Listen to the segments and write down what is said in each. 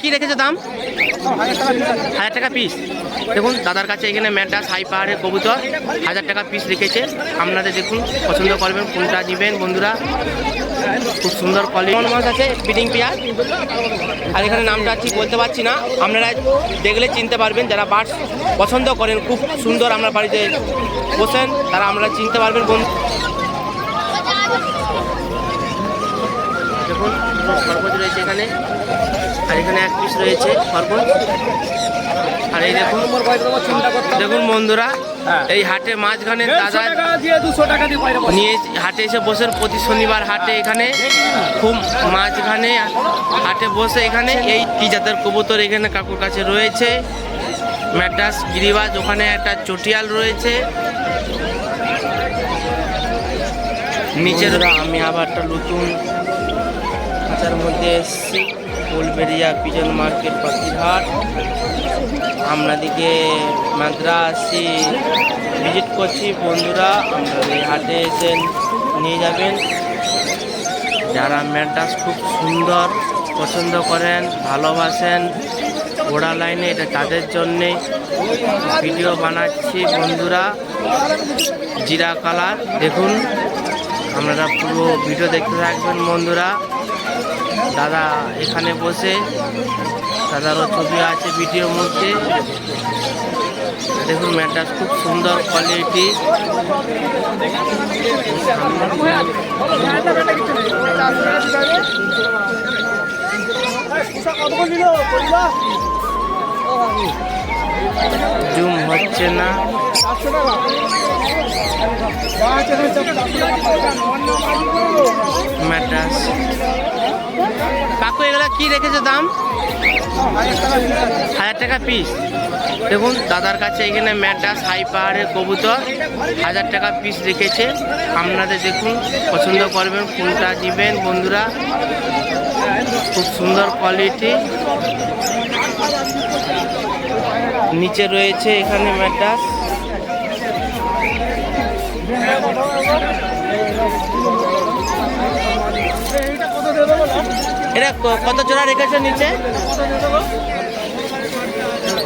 কি রেখেছে দাম? হাজার টাকা পিস দেখুন, দাদার কাছে এখানে ম্যাডাস, হাই পাহাড়ের কবুতর, হাজার টাকা পিস রেখেছে। আপনাদের দেখুন, পছন্দ করবেন, কোনটা নেবেন, বন্ধুরা? খুব সুন্দর কোয়ালিটি মাছ আছে? Breeding pair. আর এখানে নামটা ঠিক বলতে পারছি না। আপনারা দেখলে চিনতে পারবেন, যারা বার্ডস পছন্দ করেন, খুব সুন্দর আমরা বাড়িতে বসেন তারা আমরা চিনতে পারবেন, বন্ধু। দেখুন খরগোশ রয়েছে এখানে। আর এখানে এক পিস রয়েছে খরগোশ। আর এই দেখুন দেখুন বন্ধুরা এই হাটে মাঝখানে দাদা নিয়ে হাটে এসে বসে প্রতি শনিবার হাটে এখানে। খুব মাঝখানে হাটে বসে এখানে। এই কি জাতের কবুতর এখানে কাকুর কাছে রয়েছে? ম্যাড্রাস গিরিবাজ ওখানে একটা চটিয়াল রয়েছে। নিচের আমি আবার একটা নতুন খাঁচার মধ্যে এসেছি। ফুলবেরিয়া পিজন মার্কেট পাখিরহাট। আপনাদিকে মাদ্রাসি ভিজিট করছি বন্ধুরা, আপনারা এই হাটে এসে নিয়ে যাবেন। যারা ম্যাড্রাস খুব সুন্দর পছন্দ করেন, ভালোবাসেন, ঘোড়া লাইনে, এটা তাদের জন্যে ভিডিও বানাচ্ছি বন্ধুরা। জিরা কালার, দেখুন, আপনারা পুরো ভিডিও দেখতে থাকবেন বন্ধুরা। দাদা এখানে বসে দাদারও ছবি আছে ভিডিওর মধ্যে। দেখুন ম্যাটার খুব সুন্দর কোয়ালিটি জুম হচ্ছে না। ম্যাটাস কাকু, এগুলো কি রেখেছে দাম? হাজার টাকা পিস দেখুন, দাদার কাছে এখানে ম্যাটাস হাই পাহাড়ের কবুতর, হাজার টাকা পিস রেখেছে। আপনাদের দেখুন, পছন্দ করবেন, কোনটা নেবেন, বন্ধুরা? খুব সুন্দর কোয়ালিটি নিচে রয়েছে এখানে ম্যাটাস এটা কত জোড়া রেখেছে নিচে?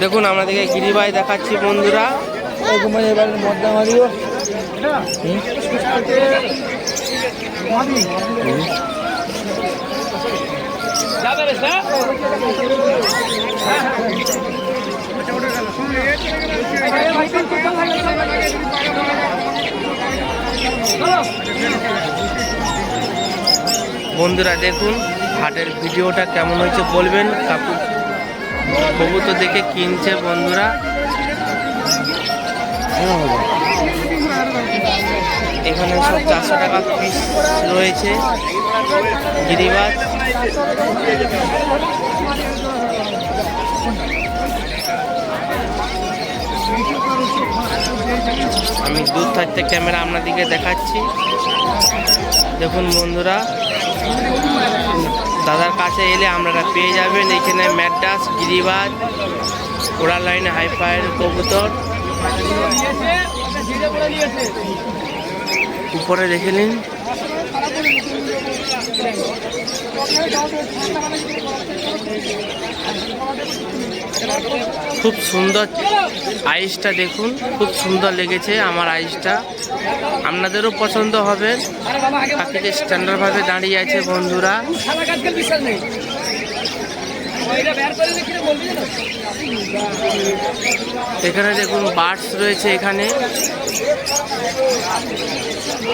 দেখুন আমাদেরকে গিরিবাই দেখাচ্ছি বন্ধুরা। বন্ধুরা দেখুন হাটের ভিডিওটা কেমন হয়েছে বলবেন? কাকু কবুতর দেখে কিনছে বন্ধুরা। এখানে সব চারশো টাকা পিস রয়েছে। গিরিবাজ। আমি দূর থাকতে ক্যামেরা আপনাদেরকে দেখাচ্ছি। দেখুন বন্ধুরা। দাদার কাছে এলে আপনারা পেয়ে যাবেন। এখানে ম্যাডাস গিরিবাজ ওড়া লাইন হাইফায়ের কবুতর। উপরে দেখে নিন। খুব সুন্দর আইসটা দেখুন, খুব সুন্দর লেগেছে আমার আইসটা। আপনাদেরও পছন্দ হবে। পাখিতে স্ট্যান্ডার্ডভাবে দাঁড়িয়ে আছে বন্ধুরা। এখানে দেখুন বার্ডস রয়েছে এখানে।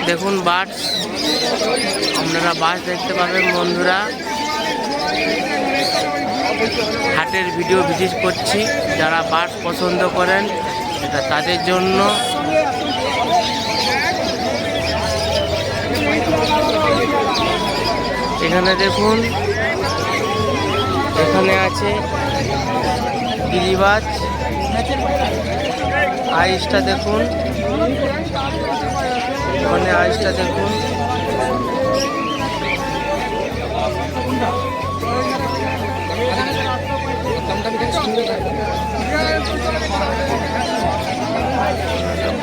দেখুন বার্ডস। আপনারা বাস দেখতে পাবেন বন্ধুরা। হাটের ভিডিও ভিজিট করছি, যারা বার্ডস পছন্দ করেন, এটা তাদের জন্য। এখানে দেখুন, এখানে আছে গিরিবাজ আইসটা দেখুন। ওখানে আইসটা দেখুন।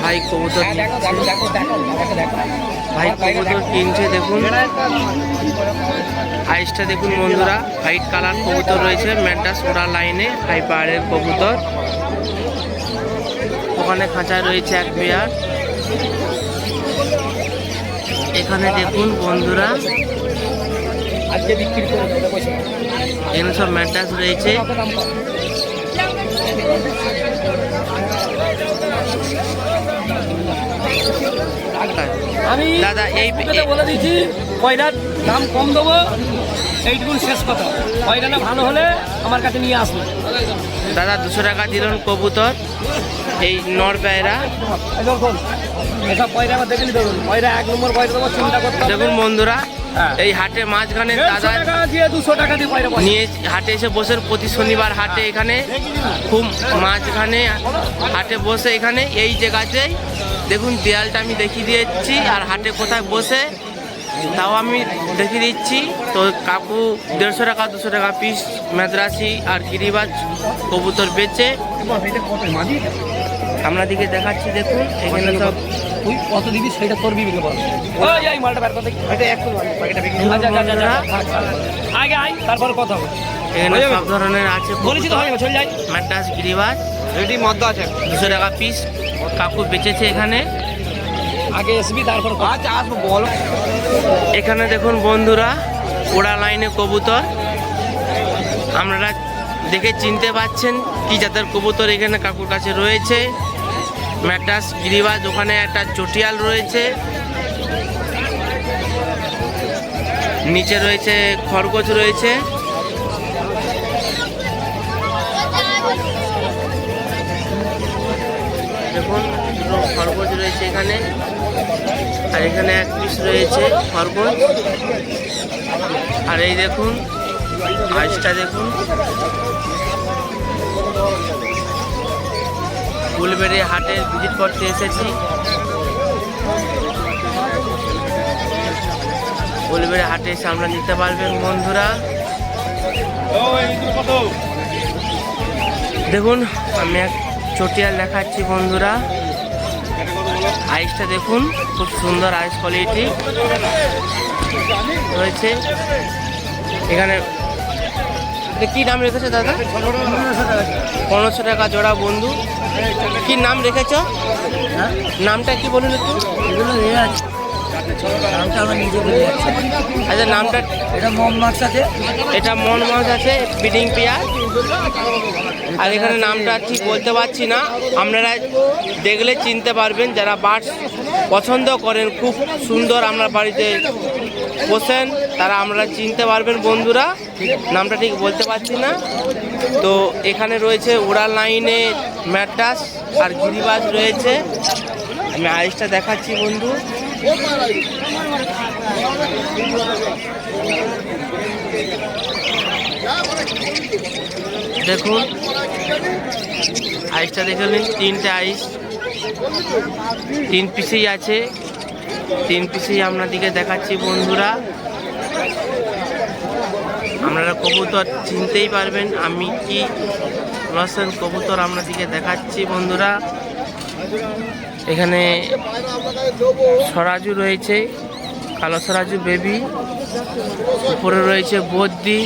ভাই কবুতর ভাই কবুতর কিনছে দেখুন। আইসটা দেখুন বন্ধুরা, হোয়াইট কালার কবুতর রয়েছে ম্যাডাস ওড়া লাইনে হাই পাহাড়ের কবুতর। ওখানে খাঁচায় রয়েছে এক পেয়ার এখানে দেখুন বন্ধুরা এখানে সব ম্যাডাস রয়েছে। আমি দাদা, এই- বলে দিচ্ছি কয়লার দাম কম দেবো এইটুকুন শেষ কথা। কয়লাটা ভালো হলে আমার কাছে নিয়ে আসবে। দাদা দুশো টাকা দিলেন কবুতর। এই নর পায়রা। দেখুন বন্ধুরা হ্যাঁ। এই হাটে মাঝখানে দাদা। নিয়ে হাটে এসে বসে প্রতি শনিবার হাটে এখানে খুব মাঝখানে হাটে বসে এখানে। এই জায়গাতেই দেখুন দেয়ালটা আমি দেখিয়ে দিয়েছি আর হাটে কোথায় বসে তাও আমি দেখিয়ে দিচ্ছি। তো কাকু দেড়শো টাকা দুশো টাকা পিস মাদ্রাসি আর গিরিবাজ কবুতর বেচে। আমরা দিকে দেখাচ্ছি দেখুন এখানে সব তুই কত দিবি সেটা তোর বিবেকে বল। ওই এই মালটা বের কর দেখি। এটা একটু প্যাকেটটা বিক্রি আচ্ছা আচ্ছা আচ্ছা থাক, থাক। আগে আই তারপর কথা হবে। এখানে সব ধরনের আছে বলেছি তো হয়ে যাবে, চলে যাই। মাদ্রাস গিরিবাজ। রেডি মদ্দা আছে। দুশো টাকা পিস কাকু বেচেছে এখানে। আগে এসবি তারপর আচ্ছা আসব বল। এখানে দেখুন বন্ধুরা ওড়া লাইনে কবুতর। আপনারা দেখে চিনতে পাচ্ছেন কি জাতের কবুতর এখানে কাকুর কাছে রয়েছে। ম্যাটাস গিরিবাজ, ওখানে একটা চটিয়াল রয়েছে। নিচে রয়েছে খরগোশ রয়েছে। দেখুন খরগোশ রয়েছে এখানে। আর এখানে এক পিস রয়েছে খরগোশ। আর এই দেখুন আইসটা দেখুন। ফুলবেড়ে হাটে ভিজিট করতে এসেছি। ফুলবেড়ে হাটে আমরা নিতে পারবেন বন্ধুরা। দেখুন, আমি এক চটিয়াল দেখাচ্ছি বন্ধুরা। আইসটা দেখুন, খুব সুন্দর আইস কোয়ালিটি রয়েছে। এখানে এটা কি নাম রেখেছো দাদা? পনেরোশো টাকা জোড়া বন্ধু। কি নাম রেখেছ? নামটা কি বলুন একটু? নামটা আমার নিজে বলে যাচ্ছে। আচ্ছা নামটা এটা মোহাম্মদ সাথে এটা মন মাছ আছে বিডিং পেয়ার আর এখানে নামটা ঠিক বলতে পারছি না। আপনারা দেখলে চিনতে পারবেন যারা বার্ডস পছন্দ করেন খুব সুন্দর আপনার বাড়িতে বসেন তারা আমরা চিনতে পারবেন বন্ধুরা। নামটা ঠিক বলতে পারছি না। তো এখানে রয়েছে উড়াল লাইনে ম্যাটাস আর গিরিবাজ রয়েছে। আমি আইসটা দেখাচ্ছি বন্ধু। দেখুন আইসটা দেখে নিন, তিনটে আইস তিন পিসেই আছে। তিন পিসেই আপনাদেরকে দেখাচ্ছি বন্ধুরা। আপনারা কবুতর চিনতেই পারবেন, আমি কি রসেন কবুতর আপনাদেরকে দেখাচ্ছি বন্ধুরা। এখানে সরাজু রয়েছে কালো সরাজু বেবি উপরে রয়েছে বদ্দি